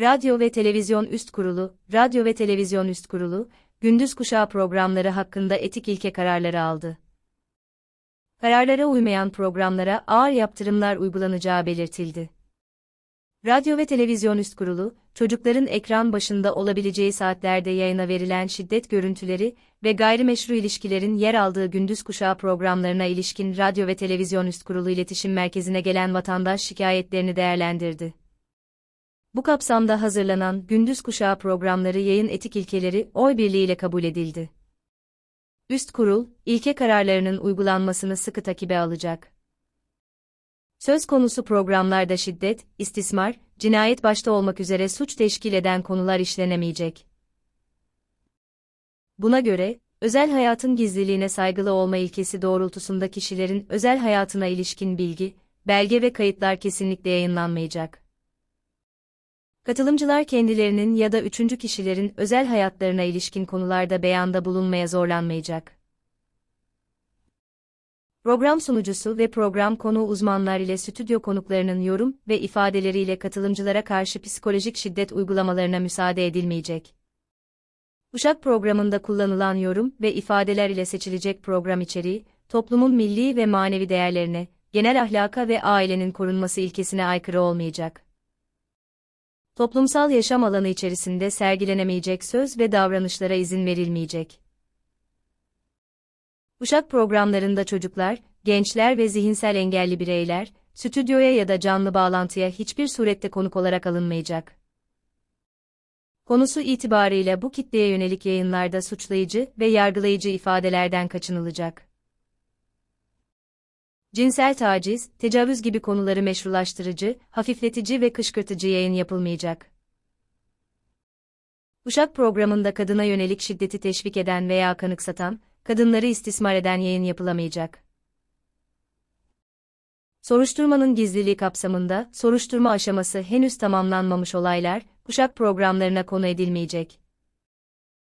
Radyo ve Televizyon Üst Kurulu, Radyo ve Televizyon Üst Kurulu, gündüz kuşağı programları hakkında etik ilke kararları aldı. Kararlara uymayan programlara ağır yaptırımlar uygulanacağı belirtildi. Radyo ve Televizyon Üst Kurulu, çocukların ekran başında olabileceği saatlerde yayına verilen şiddet görüntüleri ve gayrimeşru ilişkilerin yer aldığı gündüz kuşağı programlarına ilişkin Radyo ve Televizyon Üst Kurulu İletişim Merkezi'ne gelen vatandaş şikayetlerini değerlendirdi. Bu kapsamda hazırlanan gündüz kuşağı programları yayın etik ilkeleri oy birliğiyle kabul edildi. Üst kurul, ilke kararlarının uygulanmasını sıkı takibe alacak. Söz konusu programlarda şiddet, istismar, cinayet başta olmak üzere suç teşkil eden konular işlenemeyecek. Buna göre, özel hayatın gizliliğine saygılı olma ilkesi doğrultusunda kişilerin özel hayatına ilişkin bilgi, belge ve kayıtlar kesinlikle yayınlanmayacak. Katılımcılar kendilerinin ya da üçüncü kişilerin özel hayatlarına ilişkin konularda beyanda bulunmaya zorlanmayacak. Program sunucusu ve program konu uzmanlar ile stüdyo konuklarının yorum ve ifadeleriyle katılımcılara karşı psikolojik şiddet uygulamalarına müsaade edilmeyecek. Uşak programında kullanılan yorum ve ifadeler ile seçilecek program içeriği, toplumun milli ve manevi değerlerine, genel ahlaka ve ailenin korunması ilkesine aykırı olmayacak. Toplumsal yaşam alanı içerisinde sergilenemeyecek söz ve davranışlara izin verilmeyecek. Uşak programlarında çocuklar, gençler ve zihinsel engelli bireyler, stüdyoya ya da canlı bağlantıya hiçbir surette konuk olarak alınmayacak. Konusu itibarıyla bu kitleye yönelik yayınlarda suçlayıcı ve yargılayıcı ifadelerden kaçınılacak. Cinsel taciz, tecavüz gibi konuları meşrulaştırıcı, hafifletici ve kışkırtıcı yayın yapılmayacak. Uşak programında kadına yönelik şiddeti teşvik eden veya kanıksatan, kadınları istismar eden yayın yapılamayacak. Soruşturmanın gizliliği kapsamında, soruşturma aşaması henüz tamamlanmamış olaylar, kuşak programlarına konu edilmeyecek.